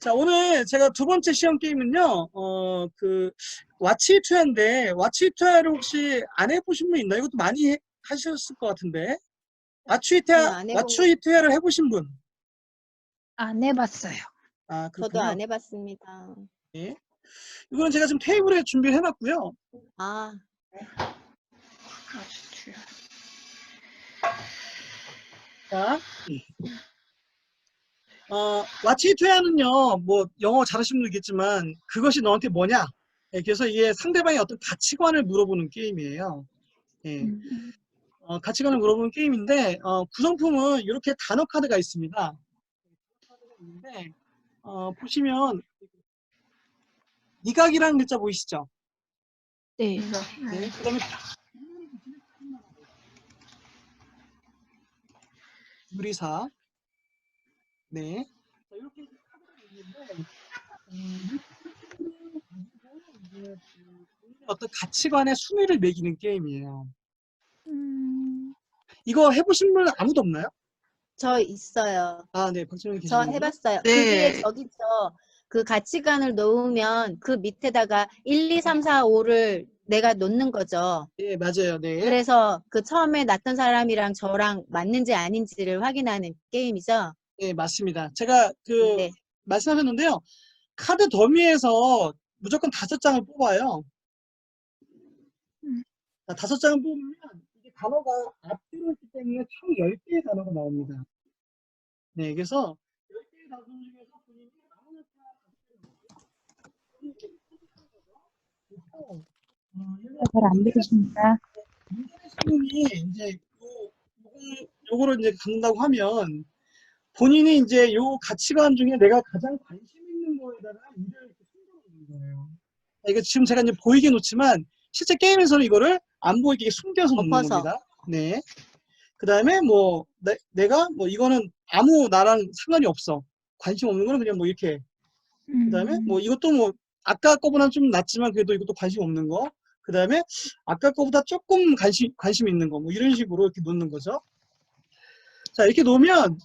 자, 오늘 제가 두 번째 시험 게임은요, 어, 그, 와치 투야인데, 와치 투야를 혹시 안 해보신 분 있나요? 이것도 많이 해- 하셨을 것 같은데. 와치 네, 투야, 안 해본- 와치 투야를 해보신 분? 안 해봤어요. 아, 저도 그렇군요. 안 해봤습니다. 예. 이거는 제가 지금 테이블에 준비를 해놨고요. 아, 아주 자, 어, 와치 투야는요, 뭐, 영어 잘하시는 분이겠지만, 그것이 너한테 뭐냐? 예, 그래서 이게 상대방의 어떤 가치관을 물어보는 게임이에요. 예. 음, 어, 가치관을 물어보는 게임인데 어, 구성품은 이렇게 단어 카드가 있습니다. 있는데 어, 보시면 니각이라는 글자 보이시죠? 네. 네. 그 다음에 유리사. 네. 자, 이렇게 카드가 있는데 음, 어떤 가치관의 순위를 매기는 게임이에요. 음, 이거 해보신 분 아무도 없나요? 저 있어요. 아, 네, 박진영 저. 해봤어요. 네. 그 뒤에 저기 저, 그 가치관을 놓으면 그 밑에다가 1, 2, 3, 4, 5를 내가 놓는 거죠. 예, 맞아요. 네. 그래서 그 처음에 났던 사람이랑 저랑 맞는지 아닌지를 확인하는 게임이죠. 네, 맞습니다. 제가 그 네. 말씀하셨는데요. 카드 더미에서 무조건 다섯 장을 뽑아요. 음. 자, 다섯 장을 뽑으면 이게 단어가 앞뒤로 있기 때문에 총 10개의 단어가 나옵니다. 네, 그래서 10개의 단어 중에서 본인이 아무나 잘안 되겠습니다. 분이 이제 요, 요걸- 요거를 이제 갖는다고 하면 본인이 이제 요 가치관 중에 내가 가장 관심 있는 거에다가 일을 이렇게 숨겨놓는 거예요. 이거 지금 제가 이제 보이게 놓지만 실제 게임에서는 이거를 안 보이게 숨겨서 놓는 엎어서. 겁니다. 네. 그 다음에 뭐 내, 가 뭐 이거는 아무 나랑 상관이 없어. 관심 없는 거는 그냥 뭐 이렇게 그 다음에 음. 뭐 이것도 뭐 아까 거보다 좀 낫지만 그래도 이것도 관심 없는 거. 그 다음에 아까 거보다 조금 관심, 관심 있는 거. 뭐 이런 식으로 이렇게 놓는 거죠. 자, 이렇게 놓으면,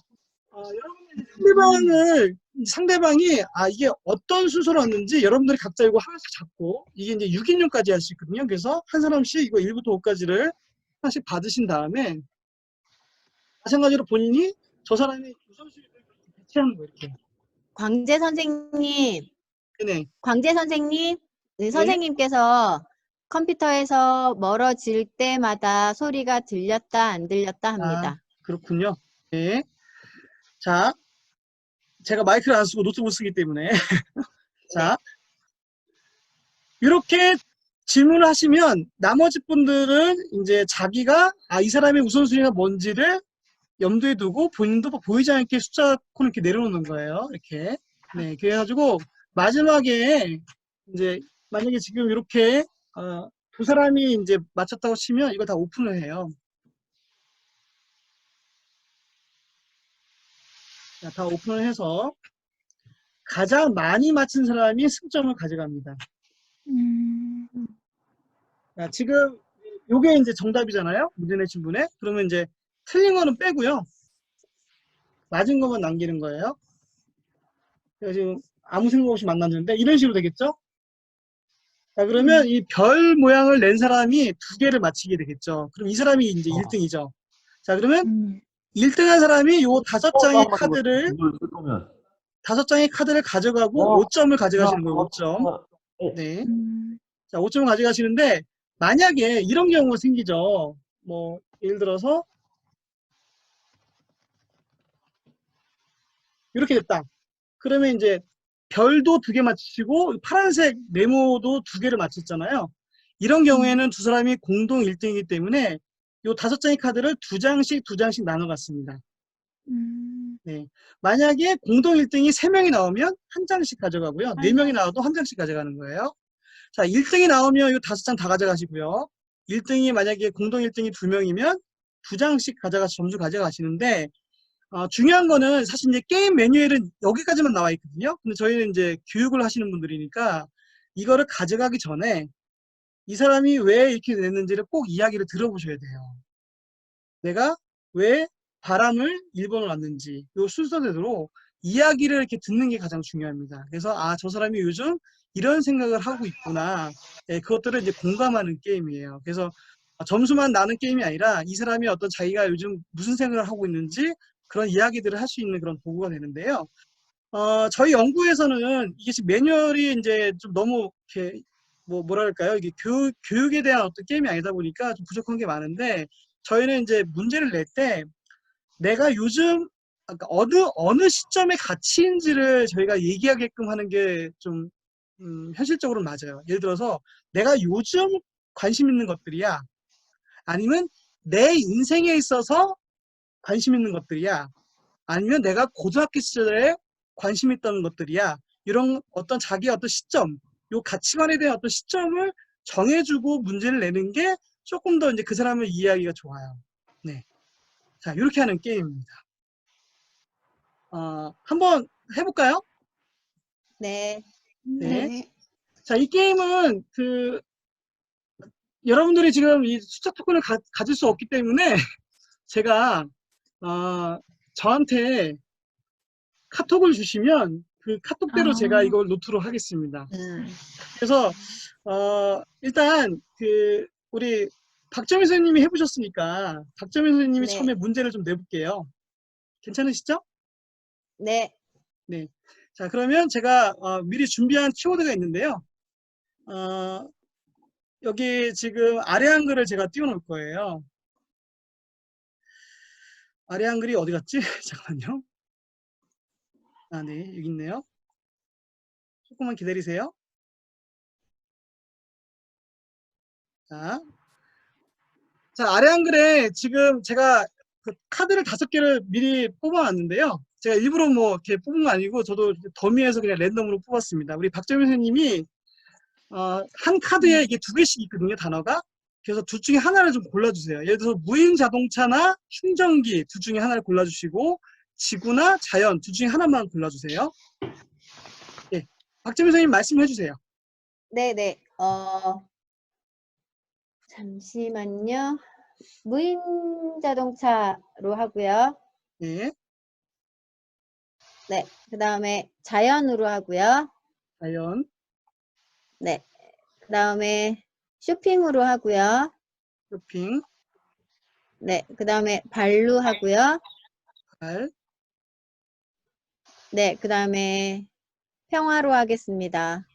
어, 여러분들이 상대방을, 상대방이, 아, 이게 어떤 순서로 왔는지 여러분들이 각자 이거 하나씩 잡고, 이게 이제 6인용까지 할 수 있거든요. 그래서 한 사람씩 이거 1부터 5까지를 하나씩 받으신 다음에, 마찬가지로 본인이 저 사람의 우선순위를 배치하는 거예요, 이렇게. 광재 선생님, 네. 광재 선생님, 네, 선생님께서 컴퓨터에서 멀어질 때마다 소리가 들렸다 안 들렸다 합니다. 그렇군요. 네. 자, 제가 마이크를 안 쓰고 노트북 쓰기 때문에. 자, 이렇게 질문을 하시면 나머지 분들은 이제 자기가 아, 이 사람의 우선순위가 뭔지를 염두에 두고 본인도 보이지 않게 숫자 코는 이렇게 내려놓는 거예요. 이렇게. 네. 그래가지고 마지막에 이제 만약에 지금 이렇게 어, 두 사람이 이제 맞췄다고 치면 이거 다 오픈을 해요. 자, 다 오픈을 해서 가장 많이 맞힌 사람이 승점을 가져갑니다. 음, 자, 지금 요게 이제 정답이잖아요. 문제 내신 분의. 그러면 이제 틀린 거는 빼고요. 맞은 것만 남기는 거예요. 제가 지금 아무 생각 없이 만났는데 이런 식으로 되겠죠? 자, 그러면 이별 모양을 낸 사람이 두 개를 맞히게 되겠죠. 그럼 이 사람이 이제 1등이죠. 자, 그러면 음, 1등한 사람이 요 다섯 장의 어, 카드를 쓸 거면 다섯 장의 카드를 가져가고 어. 5점을 가져가시는 거예요. 5점. 네. 음, 자, 5점을 가져가시는데 만약에 이런 경우가 생기죠. 뭐 예를 들어서 이렇게 됐다. 그러면 이제 별도 두 개 맞히시고 파란색 네모도 두 개를 맞췄잖아요. 이런 경우에는 두 사람이 공동 1등이기 때문에 요 다섯 장의 카드를 두 장씩 두 장씩 나눠 갔습니다. 음, 만약에 공동 1등이 3명이 나오면 한 장씩 가져가고요. 4명이 나와도 한 장씩 가져가는 거예요. 자, 1등이 나오면 이 다섯 장 다 가져가시고요. 1등이 만약에 공동 1등이 2명이면 두 장씩 가져가서 점수 가져가시는데 어, 중요한 거는 사실 이제 게임 매뉴얼은 여기까지만 나와 있거든요. 근데 저희는 이제 교육을 하시는 분들이니까 이거를 가져가기 전에 이 사람이 왜 이렇게 냈는지를 꼭 이야기를 들어보셔야 돼요. 내가 왜 바람을 1번을 놨는지 요 순서대로 이야기를 이렇게 듣는 게 가장 중요합니다. 그래서 아, 저 사람이 요즘 이런 생각을 하고 있구나. 예, 그것들을 이제 공감하는 게임이에요. 그래서 점수만 나는 게임이 아니라 이 사람이 어떤 자기가 요즘 무슨 생각을 하고 있는지 그런 이야기들을 할 수 있는 그런 도구가 되는데요. 어, 저희 연구에서는 이게 매뉴얼이 이제 좀 너무 이렇게 뭐 뭐랄까요 이게 교육 교육에 대한 어떤 게임이 아니다 보니까 좀 부족한 게 많은데 저희는 이제 문제를 낼 때 내가 요즘 그러니까 어느 어느 시점의 가치인지를 저희가 얘기하게끔 하는 게좀 음, 현실적으로 맞아요. 예를 들어서 내가 요즘 관심 있는 것들이야. 아니면 내 인생에 있어서 관심 있는 것들이야. 아니면 내가 고등학교 시절에 관심 있던 것들이야. 이런 어떤 자기 어떤 시점, 요 가치관에 대한 어떤 시점을 정해주고 문제를 내는 게 조금 더 이제 그 사람을 이해하기가 좋아요. 네. 자, 이렇게 하는 게임입니다. 어, 한번 해볼까요? 네. 네. 자, 이 게임은 그 여러분들이 지금 이 숫자 토큰을 가, 가질 수 없기 때문에 제가 어, 저한테 카톡을 주시면 그 카톡대로 아. 제가 이걸 노트로 하겠습니다. 음. 그래서 어, 일단 그 우리 박정희 선생님이 해보셨으니까 박정희 선생님이 네. 처음에 문제를 좀 내볼게요. 괜찮으시죠? 네. 자, 그러면 제가 어, 미리 준비한 키워드가 있는데요. 어, 여기 지금 아래 한글을 제가 띄워놓을 거예요. 아래 한글이 어디 갔지? 잠깐만요. 아, 네, 여기 있네요. 조금만 기다리세요. 자, 자 아래 한글에 지금 제가 그 카드를 다섯 개를 미리 뽑아놨는데요. 제가 일부러 뭐 이렇게 뽑은 거 아니고 저도 더미에서 그냥 랜덤으로 뽑았습니다. 우리 박정현 선생님이 어, 한 카드에 이게 두 개씩 있거든요, 단어가. 그래서 둘 중에 하나를 좀 골라주세요. 예를 들어서 무인 자동차나 충전기 둘 중에 하나를 골라주시고 지구나 자연 둘 중에 하나만 골라주세요. 예, 박정현 선생님 말씀해 주세요. 네, 네. 어, 잠시만요. 무인 자동차로 하고요. 예, 네. 그 다음에 자연으로 하고요. 자연, 네. 그 다음에 쇼핑으로 하고요. 쇼핑, 네. 그 다음에 발로 하고요. 발, 네. 그 다음에 평화로 하겠습니다.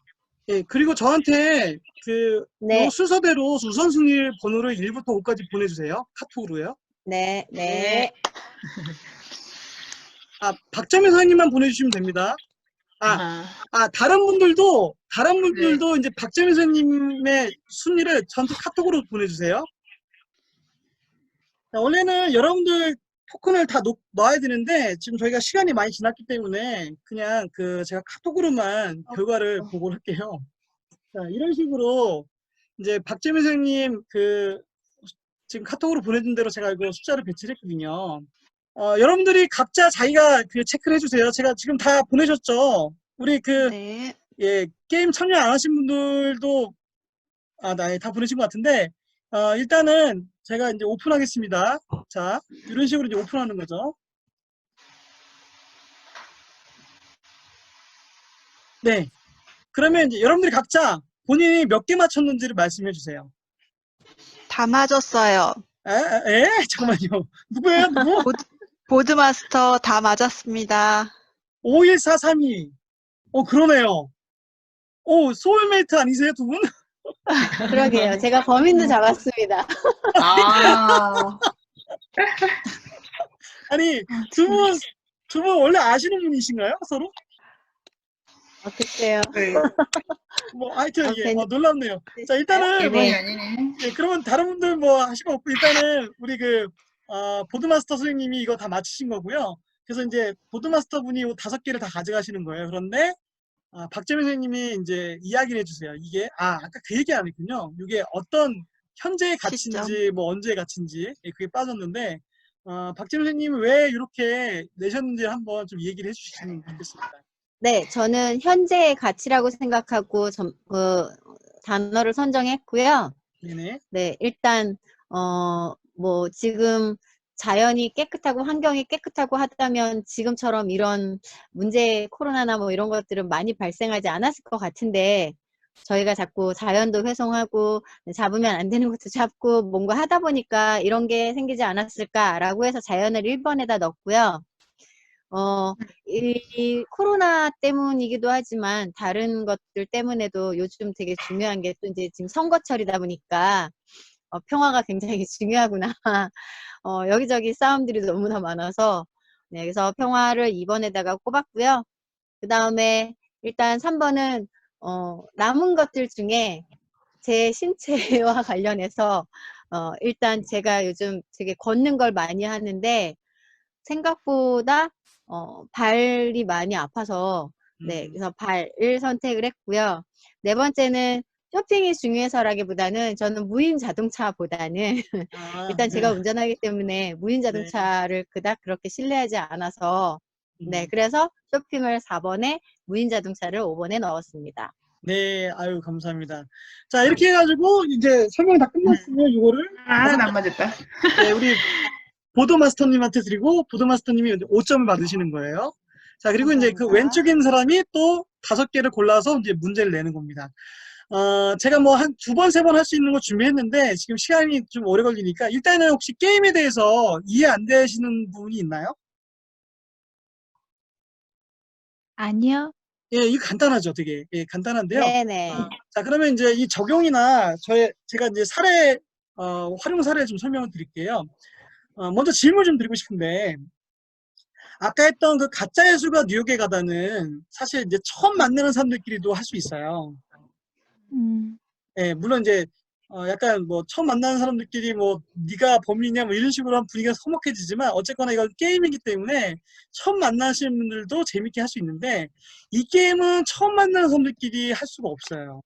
예, 그리고 저한테 그 네. 요 순서대로 우선순위 번호를 1부터 5까지 보내주세요. 카톡으로요. 네. 네. 네. 아, 박정현 선생님만 보내주시면 됩니다. 아, 아, 다른 분들도, 다른 분들도 이제 박정현 선생님의 순위를 저한테 카톡으로 보내주세요. 자, 원래는 여러분들 토큰을 다 놓, 넣어야 되는데, 지금 저희가 시간이 많이 지났기 때문에, 그냥 그, 제가 카톡으로만 결과를 보고 할게요. 자, 이런 식으로, 이제 박재민 선생님 그, 지금 카톡으로 보내준 대로 제가 이거 숫자를 배치를 했거든요. 어, 여러분들이 각자 자기가 그 체크를 해주세요. 제가 지금 다 보내셨죠? 우리 그, 네. 예, 게임 참여 안 하신 분들도, 아, 나, 다 보내신 것 같은데, 어, 일단은 제가 이제 오픈하겠습니다. 자, 이런 식으로 이제 오픈하는 거죠. 네. 그러면 이제 여러분들이 각자 본인이 몇 개 맞췄는지를 말씀해 주세요. 다 맞았어요. 에, 에, 에? 잠깐만요. 누구예요? 누구? 보드마스터 다 맞았습니다. 51432. 어, 그러네요. 오, 소울메이트 아니세요, 두 분? 그러게요. 제가 범인도 잡았습니다. 아, 아니, 두 분, 두 분 원래 아시는 분이신가요? 서로? 어, 글쎄요. 네. 뭐, 하여튼, 아, 예, 괜히- 어, 놀랍네요. 자, 일단은, 뭐, 대본이 아니네. 예, 그러면 다른 분들 뭐 하실 거 없고, 일단은, 우리 그, 어, 보드마스터 선생님이 이거 다 맞추신 거고요. 그래서 이제, 보드마스터 분이 요 다섯 개를 다 가져가시는 거예요. 그런데, 아, 박재민 선생님이 이제 이야기를 해주세요. 이게, 아, 아까 그 얘기 안 했군요. 이게 어떤 현재의 가치인지, 뭐 언제의 가치인지, 예, 그게 빠졌는데, 어, 박재민 선생님이 왜 이렇게 내셨는지 한번 좀 얘기를 해주시면 좋겠습니다. 네, 저는 현재의 가치라고 생각하고 점, 그 단어를 선정했고요. 네네. 네, 일단 어, 뭐 지금 자연이 깨끗하고 환경이 깨끗하고 하다면 지금처럼 이런 문제 코로나나 뭐 이런 것들은 많이 발생하지 않았을 것 같은데 저희가 자꾸 자연도 훼손하고 잡으면 안 되는 것도 잡고 뭔가 하다 보니까 이런 게 생기지 않았을까라고 해서 자연을 1번에다 넣었고요. 어, 이, 이 코로나 때문이기도 하지만 다른 것들 때문에도 요즘 되게 중요한 게 또 이제 지금 선거철이다 보니까 어, 평화가 굉장히 중요하구나. 어, 여기저기 싸움들이 너무나 많아서 네, 그래서 평화를 2번에다가 꼽았고요. 그 다음에 일단 3번은 어, 남은 것들 중에 제 신체와 관련해서 어, 일단 제가 요즘 되게 걷는 걸 많이 하는데 생각보다 어, 발이 많이 아파서 네, 음. 그래서 발을 선택을 했고요. 네 번째는 쇼핑이 중요해서라기보다는 저는 무인 자동차보다는 아, 일단 제가 네. 운전하기 때문에 무인 자동차를 그닥 그렇게 신뢰하지 않아서 네, 음. 그래서 쇼핑을 4번에 무인 자동차를 5번에 넣었습니다. 네, 아유, 감사합니다. 자, 이렇게 해가지고, 이제 설명 다 끝났으면 이거를, 아, 안 맞았다. 네, 우리 보도 마스터님한테 드리고, 보도 마스터님이 5점을 받으시는 거예요. 자, 그리고 이제 그 감사합니다. 왼쪽에 있는 사람이 또 다섯 개를 골라서 이제 문제를 내는 겁니다. 어, 제가 뭐 한 두 번, 세 번 할 수 있는 거 준비했는데, 지금 시간이 좀 오래 걸리니까, 일단은 혹시 게임에 대해서 이해 안 되시는 부분이 있나요? 아니요. 예, 이거 간단하죠, 되게. 예, 간단한데요. 네네. 자, 그러면 이제 이 적용이나 저의, 제가 이제 사례, 어, 활용 사례 좀 설명을 드릴게요. 어, 먼저 질문 좀 드리고 싶은데, 아까 했던 그 가짜 예술가 뉴욕에 가다는 사실 이제 처음 만나는 사람들끼리도 할 수 있어요. 음, 예, 물론 이제, 어, 약간 뭐 처음 만나는 사람들끼리 뭐 네가 범인이냐 뭐 이런 식으로 하면 분위기가 서먹해지지만 어쨌거나 이건 게임이기 때문에 처음 만나시는 분들도 재밌게 할 수 있는데 이 게임은 처음 만나는 사람들끼리 할 수가 없어요.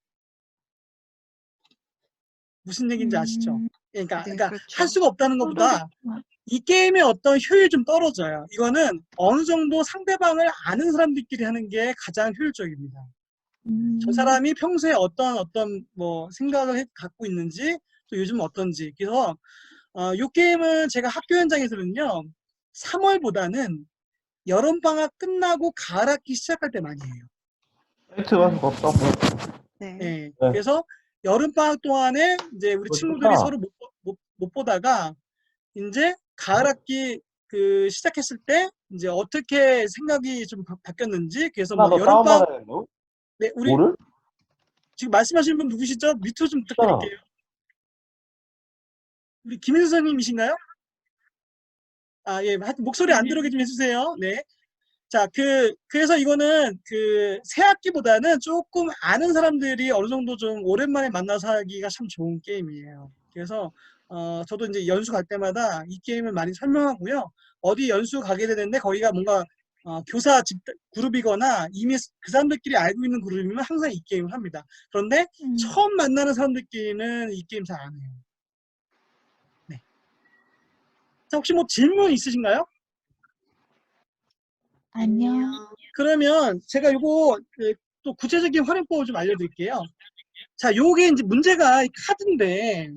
무슨 얘기인지 아시죠? 음, 그러니까, 네, 그러니까 그렇죠. 할 수가 없다는 것보다 이 게임의 어떤 효율이 좀 떨어져요. 이거는 어느 정도 상대방을 아는 사람들끼리 하는 게 가장 효율적입니다. 음, 저 사람이 평소에 어떤 어떤 뭐 생각을 해- 갖고 있는지 또 요즘 어떤지 그래서 어, 이 게임은 제가 학교 현장에서는요 3월보다는 여름 방학 끝나고 가을 학기 시작할 때 많이 해요. 사이트 가서 걷다 보 네. 예. 네. 그래서 여름 방학 동안에 이제 우리 친구들이 좋다. 서로 못, 보- 못, 못 보다가 이제 가을 학기 그 시작했을 때 이제 어떻게 생각이 좀 바, 바뀌었는지 그래서 뭐너 여름 방학? 네, 우리 뭐를? 지금 말씀하시는 분 누구시죠? 밑으로 좀 있잖아. 부탁드릴게요. 우리 김혜수 선생님이신가요? 아, 예. 하여튼 목소리 안 들어오게 좀 해주세요. 네. 자, 그, 그래서 이거는 그 새 학기보다는 조금 아는 사람들이 어느 정도 좀 오랜만에 만나서 하기가 참 좋은 게임이에요. 그래서, 어, 저도 이제 연수 갈 때마다 이 게임을 많이 설명하고요. 어디 연수 가게 되는데 거기가 뭔가 어, 교사 집 그룹이거나 이미 그 사람들끼리 알고 있는 그룹이면 항상 이 게임을 합니다. 그런데 음, 처음 만나는 사람들끼리는 이 게임 잘 안 해요. 네. 자, 혹시 뭐 질문 있으신가요? 아니요. 그러면 제가 요거 그, 또 구체적인 활용법을 좀 알려드릴게요. 자, 요게 이제 문제가 이 카드인데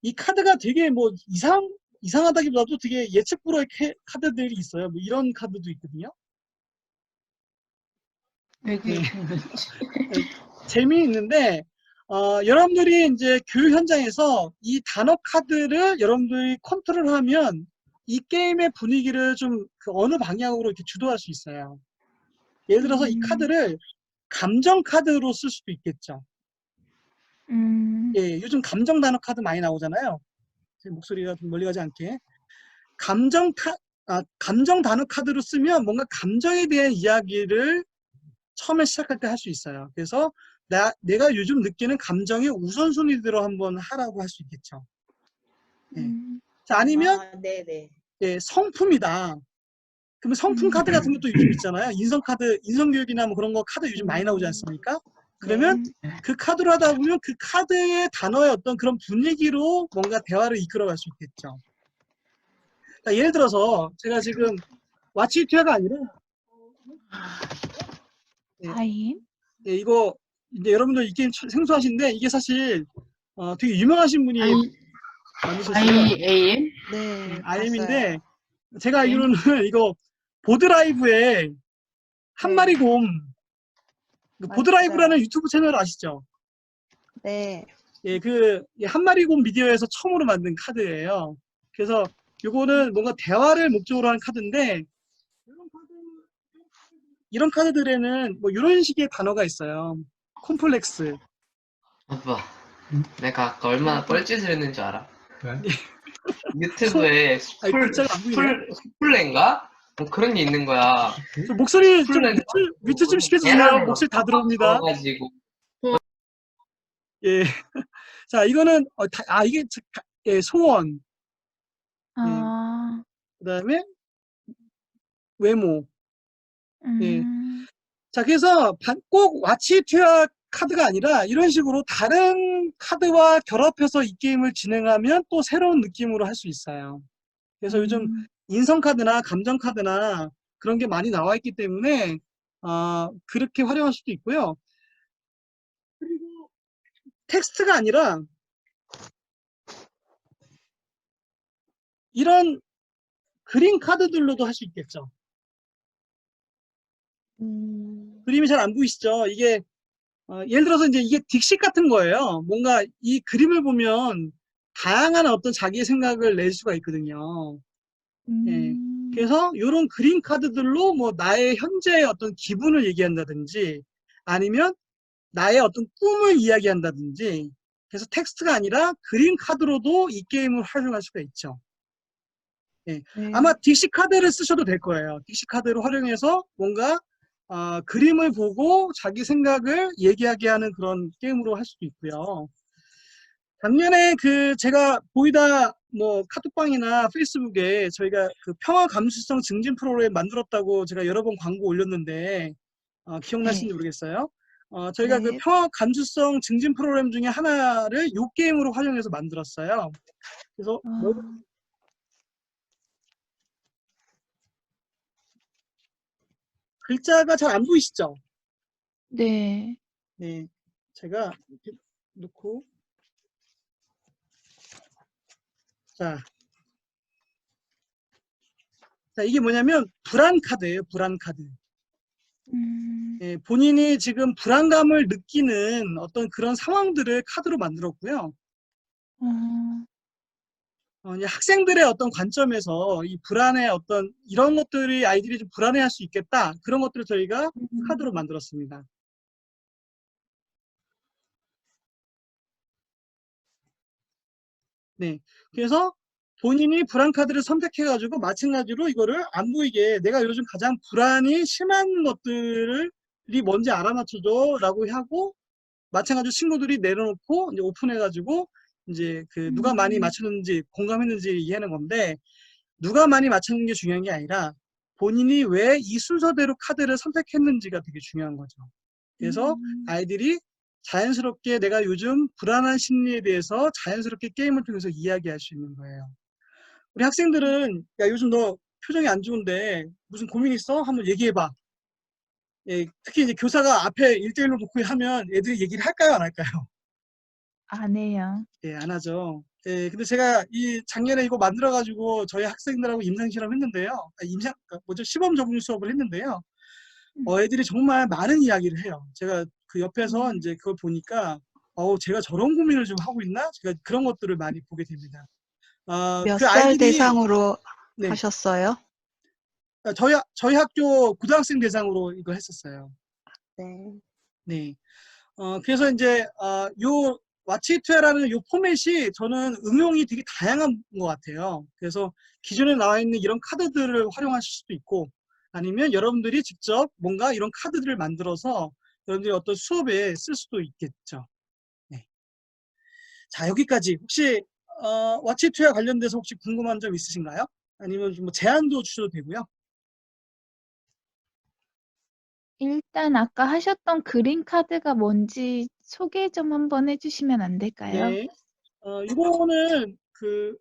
이 카드가 되게 뭐 이상 이상하다기보다도 되게 예측 불허의 캐- 카드들이 있어요. 뭐 이런 카드도 있거든요. 여기. 재미있는데 어, 여러분들이 이제 교육 현장에서 이 단어 카드를 여러분들이 컨트롤하면 이 게임의 분위기를 좀 그 어느 방향으로 이렇게 주도할 수 있어요. 예를 들어서 이 음. 카드를 감정 카드로 쓸 수도 있겠죠. 음, 예, 요즘 감정 단어 카드 많이 나오잖아요. 제 목소리가 좀 멀리 가지 않게. 감정 카, 아, 감정 단어 카드로 쓰면 뭔가 감정에 대한 이야기를 처음에 시작할 때 할 수 있어요. 그래서 나, 내가 요즘 느끼는 감정의 우선순위대로 한번 하라고 할 수 있겠죠. 네. 음, 자, 아니면 아, 네네. 예, 성품이다. 그러면 성품 음. 카드 같은 것도 요즘 있잖아요. 인성 카드, 인성 교육이나 뭐 그런 거 카드 요즘 많이 나오지 않습니까? 그러면 음, 그 카드로 하다 보면 그 카드의 단어의 어떤 그런 분위기로 뭔가 대화를 이끌어갈 수 있겠죠. 자, 예를 들어서 제가 지금 와치티아가 아니라 네. 타임. 예, 이거 이제 여러분들 이 게임 참 생소하신데 이게 사실 어, 되게 유명하신 분이 만드셨어요. IAM? 네. IM인데 봤어요. 제가 알기로는 이거 보드라이브에 한 네. 마리 곰 그. 보드라이브라는 유튜브 채널 아시죠? 네. 예, 그, 이한 마리 곰 미디어에서 처음으로 만든 카드예요. 그래서 요거는 뭔가 대화를 목적으로 한 카드인데, 이런 카드, 이런 카드들에는 뭐 이런 식의 단어가 있어요. 콤플렉스. 아빠, 내가 아까 얼마나 뻘짓을 했는 줄 알아? 왜? 유튜브에 아니, 풀, 글자가 안 보이네. 풀, 풀렌가? 뭐 그런 게 있는 거야. 저 목소리 좀 뮤트, 뮤트 좀 시켜주세요. 목소리 다막 들어옵니다. 넣어가지고. 예. 자, 이거는, 어, 다- 아, 이게, 가- 예, 소원. 아, 그 다음에, 외모. 예. 음, 자, 그래서 반- 꼭 와치 투야 카드가 아니라 이런 식으로 다른 카드와 결합해서 이 게임을 진행하면 또 새로운 느낌으로 할 수 있어요. 그래서 요즘 음, 인성 카드나 감정 카드나 그런 게 많이 나와 있기 때문에 아, 그렇게 활용할 수도 있고요. 그리고 텍스트가 아니라 이런 그림 카드들로도 할 수 있겠죠. 음, 그림이 잘 안 보이시죠? 이게 어, 예를 들어서 이제 이게 딕식 같은 거예요. 뭔가 이 그림을 보면 다양한 어떤 자기의 생각을 낼 수가 있거든요. 예. 음, 그래서 이런 그림 카드들로 뭐 나의 현재의 어떤 기분을 얘기한다든지 아니면 나의 어떤 꿈을 이야기한다든지 그래서 텍스트가 아니라 그림 카드로도 이 게임을 활용할 수가 있죠. 네. 아마 딕시 카드를 쓰셔도 될 거예요. 딕시 카드를 활용해서 뭔가 아, 그림을 보고 자기 생각을 얘기하게 하는 그런 게임으로 할 수도 있고요. 작년에 그 제가 보이다 뭐 카톡방이나 페이스북에 저희가 그 평화 감수성 증진 프로그램 만들었다고 제가 여러 번 광고 올렸는데 어, 기억나시는지 모르겠어요. 어, 저희가 그 네. 평화 감수성 증진 프로그램 중에 하나를 요 게임으로 활용해서 만들었어요. 그래서 아, 뭐 글자가 잘 안 보이시죠? 네. 네, 제가 이렇게 놓고 자, 자 이게 뭐냐면 불안 카드예요. 불안 카드. 음, 예, 본인이 지금 불안감을 느끼는 어떤 그런 상황들을 카드로 만들었고요. 어, 어, 이제 학생들의 어떤 관점에서 이 불안의 어떤 이런 것들이 아이들이 좀 불안해할 수 있겠다 그런 것들을 저희가 음, 카드로 만들었습니다. 네. 그래서 본인이 불안 카드를 선택해가지고 마찬가지로 이거를 안 보이게 내가 요즘 가장 불안이 심한 것들이 뭔지 알아맞혀줘 라고 하고 마찬가지로 친구들이 내려놓고 이제 오픈해가지고 이제 그 누가 많이 음. 맞췄는지 공감했는지 이해하는 건데 누가 많이 맞췄는 게 중요한 게 아니라 본인이 왜 이 순서대로 카드를 선택했는지가 되게 중요한 거죠. 그래서 음, 아이들이 자연스럽게 내가 요즘 불안한 심리에 대해서 자연스럽게 게임을 통해서 이야기할 수 있는 거예요. 우리 학생들은 야 요즘 너 표정이 안 좋은데 무슨 고민 있어? 한번 얘기해봐. 예, 특히 이제 교사가 앞에 일대일로 놓고 하면 애들이 얘기를 할까요 안 할까요? 안 해요. 예, 안 하죠. 예, 근데 제가 이 작년에 이거 만들어가지고 저희 학생들하고 임상 실험 했는데요. 아, 임상, 아, 뭐죠? 시범 적용 수업을 했는데요. 어, 애들이 정말 많은 이야기를 해요. 제가 그 옆에서 음. 이제 그걸 보니까, 어우, 제가 저런 고민을 좀 하고 있나? 제가 그런 것들을 많이 보게 됩니다. 아, 몇그살 대상으로 네, 하셨어요? 아, 저희, 학- 저희 학교 고등학생 대상으로 이거 했었어요. 네. 네. 어, 그래서 이제, 아, 요, 와치투야라는 요 포맷이 저는 응용이 되게 다양한 것 같아요. 그래서 기존에 나와 있는 이런 카드들을 활용하실 수도 있고, 아니면 여러분들이 직접 뭔가 이런 카드들을 만들어서 여러분들이 어떤 수업에 쓸 수도 있겠죠. 네. 자, 여기까지. 혹시, 어, 와치투야 관련돼서 혹시 궁금한 점 있으신가요? 아니면 좀뭐 제안도 주셔도 되고요. 일단 아까 하셨던 그린 카드가 뭔지 소개 좀 한번 해주시면 안 될까요? 네. 어, 이거는 그,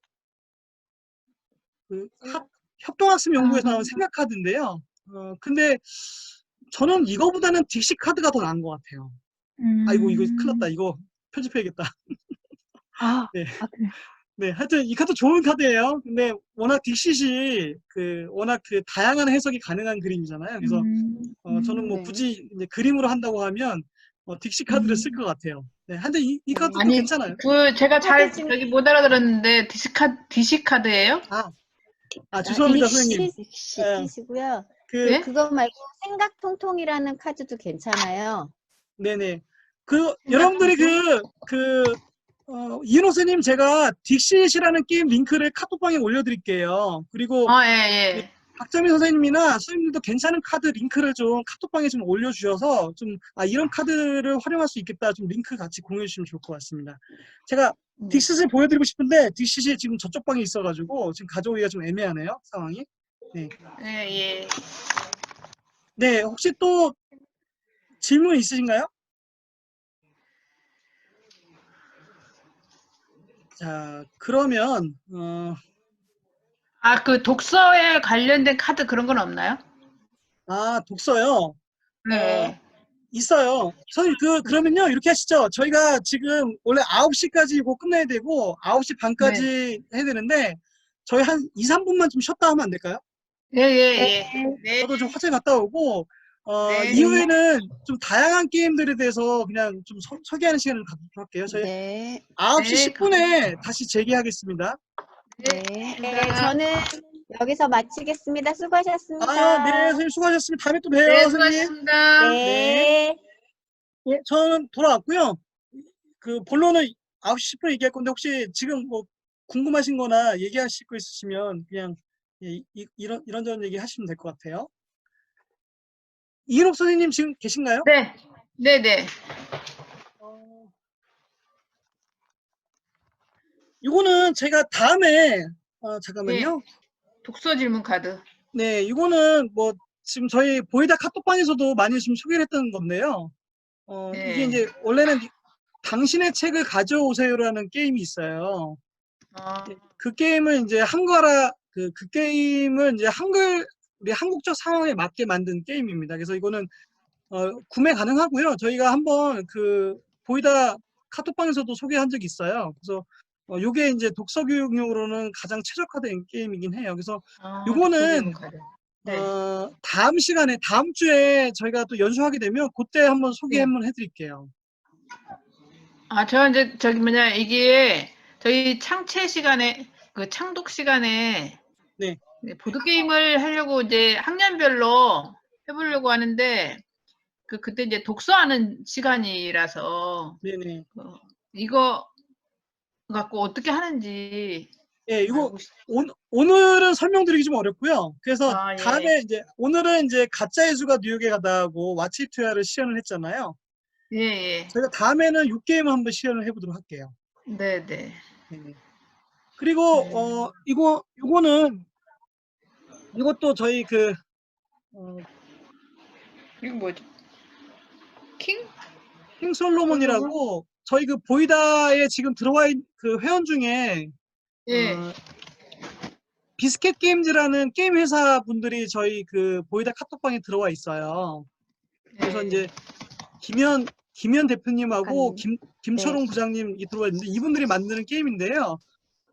그 학- 협동학습 연구에서 나온 아. 생각 카드인데요. 어, 근데 저는 이거보다는 딕시 카드가 더 나은 것 같아요. 아이고, 이거 큰일 났다. 음, 이거 편집해야겠다. 아, 네. 아, 그래. 네, 하여튼 이 카드 좋은 카드예요. 근데 워낙 딕시시 그 워낙 그 다양한 해석이 가능한 그림이잖아요. 그래서 음, 어, 저는 뭐 네. 굳이 이제 그림으로 한다고 하면 어, 딕시 카드를 음. 쓸것 같아요. 네, 한데 이, 이 카드도 아니, 괜찮아요. 그 제가 잘 여기 못 알아들었는데 디시카 디시 카드예요? 아, 아 죄송합니다, 선생님. 시 예. 시고요. 그 네? 그거 말고 생각 통통이라는 카드도 괜찮아요. 네네. 그 여러분들이 그 그 어, 이노스님 제가 딕시시라는 게임 링크를 카톡방에 올려드릴게요. 그리고 아, 예, 예. 박정민 선생님이나 선생님들도 괜찮은 카드 링크를 좀 카톡방에 좀 올려주셔서 좀, 아, 이런 카드를 활용할 수 있겠다. 좀 링크 같이 공유해 주시면 좋을 것 같습니다. 제가 음. 딕시스 보여드리고 싶은데, 딕시시 지금 저쪽 방에 있어가지고, 지금 가져오기가 좀 애매하네요, 상황이. 예, 예. 네, 혹시 또 질문 있으신가요? 자, 그러면, 어, 아, 그 독서에 관련된 카드 그런 건 없나요? 아, 독서요. 네. 있어요. 선생님, 그, 그러면요, 이렇게 하시죠. 저희가 지금 원래 9시까지 이거 끝내야 되고, 9시 반까지 해야 되는데, 저희 한 2, 3분만 좀 쉬었다 하면 안 될까요? 예, 예, 예. 네. 저도 좀 화장실 갔다 오고, 어, 네. 이후에는 좀 다양한 게임들에 대해서 그냥 좀 소, 소개하는 시간을 갖도록 할게요. 저희 네. 9시 네, 10분에 다시 재개하겠습니다. 네. 네, 저는 여기서 마치겠습니다. 수고하셨습니다. 아, 네, 선생님 수고하셨습니다. 다음에 또 봬요, 네, 선생님. 수고하셨습니다. 네. 예, 저는 돌아왔고요. 그 본론은 9시 10분에 얘기할 건데 혹시 지금 뭐 궁금하신 거나 얘기하실 거 있으시면 그냥 예, 이, 이런 이런저런 얘기 하시면 될 것 같아요. 이인옥 선생님 지금 계신가요? 네. 네, 네. 어, 이거는 제가 다음에 어, 잠깐만요. 독서 질문 카드. 네, 이거는 뭐 지금 저희 보이다 카톡방에서도 많이 좀 소개를 했던 건데요. 어, 네. 이게 이제 원래는 이- 당신의 책을 가져오세요라는 게임이 있어요. 아, 그 게임을 이제 한글화 그, 그 게임을 이제 한글 우리 한국적 상황에 맞게 만든 게임입니다. 그래서 이거는 어, 구매 가능하고요. 저희가 한번 그 보이다 카톡방에서도 소개한 적이 있어요. 그래서 어, 요게 이제 독서 교육용으로는 가장 최적화된 게임이긴 해요. 그래서 아, 요거는-. 네. 어, 다음 시간에 다음 주에 저희가 또 연수하게 되면 그때 한번 소개 네. 한번 해드릴게요. 아, 저 이제 저기 뭐냐 이게 저희 창체 시간에 그 창독 시간에 네. 보드 게임을 하려고 이제 학년별로 해보려고 하는데 그 그때 이제 독서하는 시간이라서 네네. 어, 이거 갖고 어떻게 하는지 예, 이거 오, 오늘은 설명드리기 좀 어렵고요. 그래서 아, 예. 다음에 이제 오늘은 이제 가짜 예수가 뉴욕에 가다하고 와치투야를 시연을 했잖아요. 예, 예. 저희가 다음에는 6게임을 한번 시연을 해보도록 할게요. 네, 네. 네 네. 그리고 음. 어 이거 이거는 이것도 저희 그 어, 이거 뭐지? 킹? 킹 솔로몬이라고 저희 그 보이다에 지금 들어와 있는 그 회원 중에 예. 어, 비스켓 게임즈라는 게임 회사 분들이 저희 그 보이다 카톡방에 들어와 있어요. 그래서 예. 이제 김현 김현 대표님하고 아니, 김 김철웅 네. 부장님 이 들어와 있는데 이분들이 만드는 게임인데요.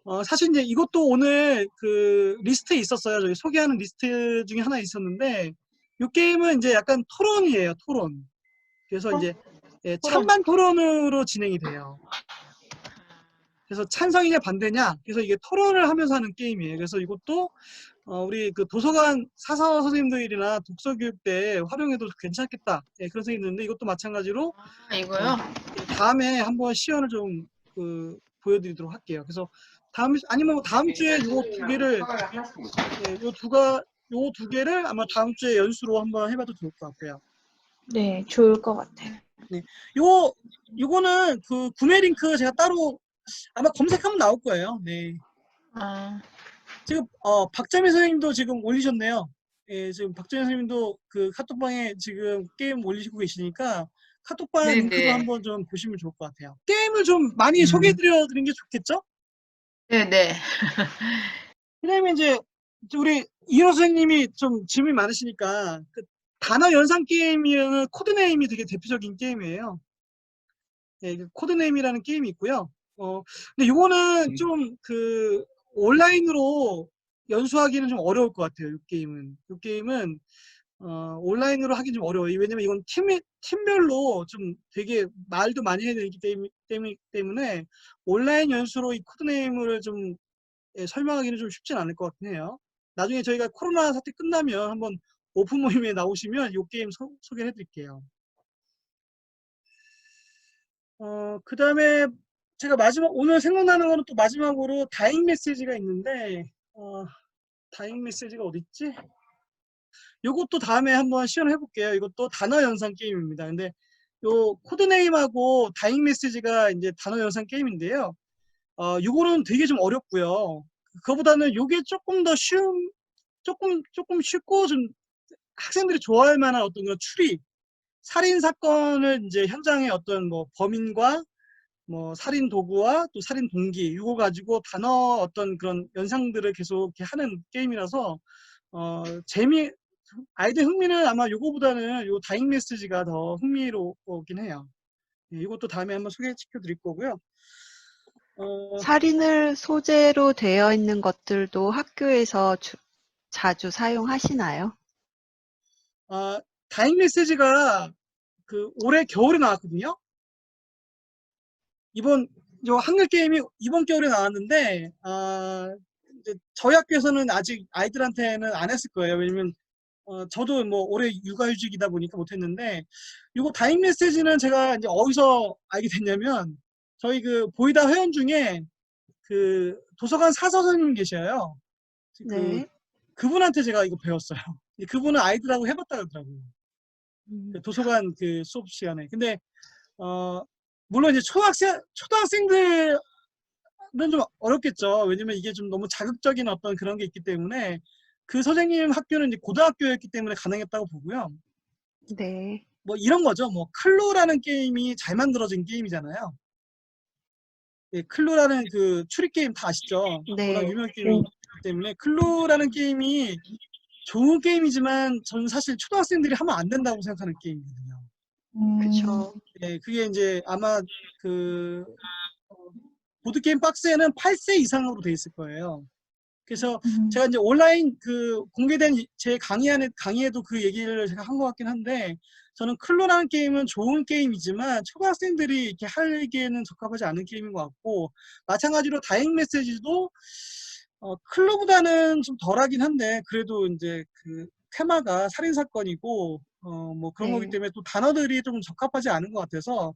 어, 사실 이제 이것도 오늘 그 리스트에 있었어요. 저희 소개하는 리스트 중에 하나 있었는데 이 게임은 이제 약간 토론이에요. 토론. 그래서 이제 예, 찬반 토론으로 진행이 돼요. 그래서 찬성이냐 반대냐. 그래서 이게 토론을 하면서 하는 게임이에요. 그래서 이것도 어, 우리 그 도서관 사서 선생님들이나 독서 교육 때 활용해도 괜찮겠다. 예, 그런 생각이 드는데 이것도 마찬가지로 아, 이거요? 다음에 한번 시연을 좀 그 보여드리도록 할게요. 그래서 다음 아니면 뭐 다음 주에 요 두 개를 예, 요 두가 요 두 개를 아마 다음 주에 연수로 한번 해봐도 좋을 것 같고요. 네, 좋을 것 같아요. 요 요거는 그 구매 링크 제가 따로 아마 검색하면 나올 거예요. 네. 아, 지금 어 박정희 선생님도 지금 올리셨네요. 예, 지금 박정희 선생님도 그 카톡방에 지금 게임 올리시고 계시니까 카톡방 네네. 링크도 한번 좀 보시면 좋을 것 같아요. 게임을 좀 많이 음. 소개해드려 드린 게 좋겠죠? 네, 네. 그다음에 이제 우리 이호 선생님이 좀 질문이 많으시니까 그 단어 연상 게임이는 코드네임이 되게 대표적인 게임이에요. 예, 그 코드네임이라는 게임이 있고요. 어, 근데 요거는 좀그 온라인으로 연수하기는 좀 어려울 것 같아요. 이 게임은. 이 게임은 어, 온라인으로 하긴 좀 어려워요. 왜냐면 이건 팀, 팀별로 좀 되게 말도 많이 해야 되기 때문에, 때문에, 온라인 연수로 이 코드네임을 좀 예, 설명하기는 좀 쉽진 않을 것 같긴 해요. 나중에 저희가 코로나 사태 끝나면 한번 오픈 모임에 나오시면 이 게임 소, 소개해 드릴게요. 어, 그 다음에 제가 마지막, 오늘 생각나는 거는 또 마지막으로 다잉 메시지가 있는데, 어, 다잉 메시지가 어딨지? 요것도 다음에 한번 시연해 볼게요. 이것도 단어 연산 게임입니다. 근데 요 코드네임하고 다잉 메시지가 이제 단어 연산 게임인데요. 어, 요거는 되게 좀 어렵고요. 그거보다는 요게 조금 더 쉬운, 조금, 조금 쉽고 좀 학생들이 좋아할 만한 어떤 그런 추리, 살인 사건을 이제 현장에 어떤 뭐 범인과 뭐 살인 도구와 또 살인 동기 이거 가지고 단어 어떤 그런 연상들을 계속 이렇게 하는 게임이라서 어 재미 아이들 흥미는 아마 요거보다는 요 다잉 메시지가 더 흥미롭긴 해요. 예, 이것도 다음에 한번 소개시켜 드릴 거고요. 어, 살인을 소재로 되어 있는 것들도 학교에서 주- 자주 사용하시나요? 아, 다잉 메시지가 그 올해 겨울에 나왔거든요. 이번 요 한글 게임이 이번 겨울에 나왔는데 아, 저희 학교에서는 아직 아이들한테는 안 했을 거예요. 왜냐면 어, 저도 뭐 올해 육아휴직이다 보니까 못했는데 이거 다잉 메시지는 제가 이제 어디서 알게 됐냐면 저희 그 보이다 회원 중에 그 도서관 사서 선생님 계셔요. 그 네. 그분한테 제가 이거 배웠어요. 그분은 아이들하고 해봤다 그러더라고요. 음, 그 도서관 그 수업 시간에. 근데 어 물론 이제 초등학생 초등학생들은 좀 어렵겠죠. 왜냐면 이게 좀 너무 자극적인 어떤 그런 게 있기 때문에 그 선생님 학교는 이제 고등학교였기 때문에 가능했다고 보고요. 네. 뭐 이런 거죠. 뭐 클로라는 게임이 잘 만들어진 게임이잖아요. 예, 클로라는 그 추리 게임 다 아시죠? 네. 워낙 유명 게임이기 때문에 클로라는 게임이 좋은 게임이지만 저는 사실 초등학생들이 하면 안 된다고 생각하는 게임이거든요. 음, 그쵸. 예, 그게 이제 아마 그 어, 보드 게임 박스에는 8세 이상으로 돼 있을 거예요. 그래서 음, 제가 이제 온라인 그 공개된 이- 제 강의 안에 강의에도 그 얘기를 제가 한 것 같긴 한데 저는 클로라는 게임은 좋은 게임이지만 초등학생들이 이렇게 하기에는 적합하지 않은 게임인 것 같고 마찬가지로 다행 메시지도 어, 클로보다는 좀 덜하긴 한데 그래도 이제 그 테마가 살인 사건이고 어, 뭐 그런 거기 네. 때문에 또 단어들이 좀 적합하지 않은 것 같아서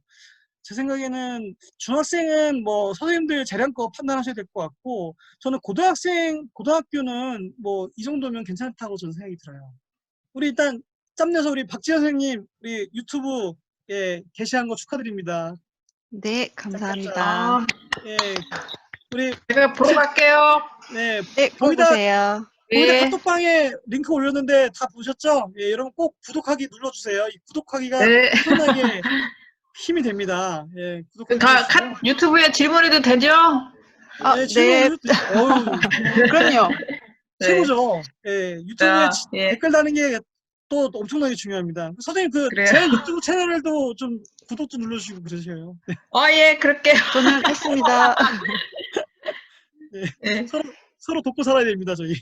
제 생각에는 중학생은 뭐 선생님들 재량껏 판단하셔야 될 것 같고 저는 고등학생 고등학교는 뭐 이 정도면 괜찮다고 저는 생각이 들어요. 우리 일단 짬내서 우리 박지현 선생님 우리 유튜브에 게시한 거 축하드립니다. 네, 감사합니다. 아, 예, 우리 제가 보러 갈게요. 네 네, 꼭 거기다- 보세요. 거기다 예. 카톡방에 링크 올렸는데 다 보셨죠? 예, 여러분 꼭 구독하기 눌러주세요. 이 구독하기가 네. 엄청나게 힘이 됩니다. 예, 가, 카, 유튜브에 질문해도 되죠? 아, 네, 네. 그럼요. 네. 최고죠. 예, 유튜브에 자, 지- 예. 댓글 다는 게 또 엄청나게 중요합니다. 선생님 그. 제 유튜브 채널도 좀 구독 좀 눌러주시고 그러세요. 네, 어, 예, 그럴게요. 저는 했습니다. 예. 서로 서로 돕고 살아야 됩니다 저희.